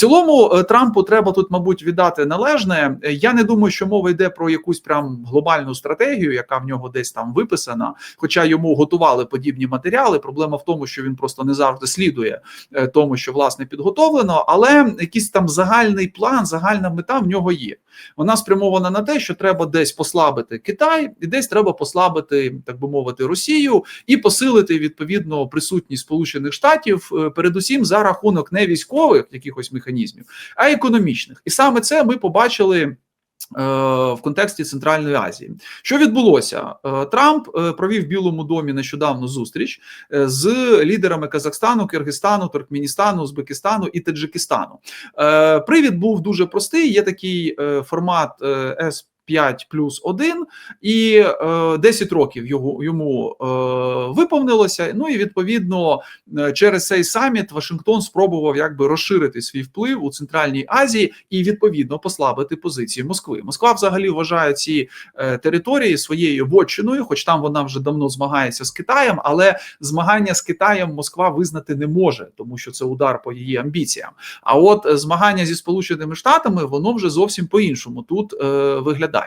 цілому е, Трампу треба тут, мабуть, віддати належне. Е, Я не думаю, що мова йде про якусь прям глобальну стратегію, яка в нього десь там виписана. Хоча йому готували подібні матеріали. Проблема в тому, що він просто не завжди слідує е, тому, що власне підготовлено, але якийсь там загальний план, загальна мета в нього є. Вона спрямована на те, що треба десь послабити Китай, і десь треба послабити, так би мовити, Росію і посилити відповідно присутність Сполучених Штатів, передусім за рахунок не військових якихось механізмів, а економічних. І саме це ми побачили. е, В контексті Центральної Азії, що відбулося? Е, Трамп е, провів в Білому домі нещодавно зустріч з лідерами Казахстану, Киргизстану, Туркменістану, Узбекистану і Таджикистану. Привід був дуже простий. Є такий формат е, С. 5 плюс 1, і е, 10 років його йому е, виповнилося. Ну і відповідно е, через цей саміт Вашингтон спробував якби розширити свій вплив у Центральній Азії і відповідно послабити позиції Москви. Москва взагалі вважає ці е, території своєю вотчиною, хоч там вона вже давно змагається з Китаєм, але змагання з Китаєм Москва визнати не може, тому що це удар по її амбіціям. А от е, змагання зі Сполученими Штатами воно вже зовсім по іншому тут е, виглядає.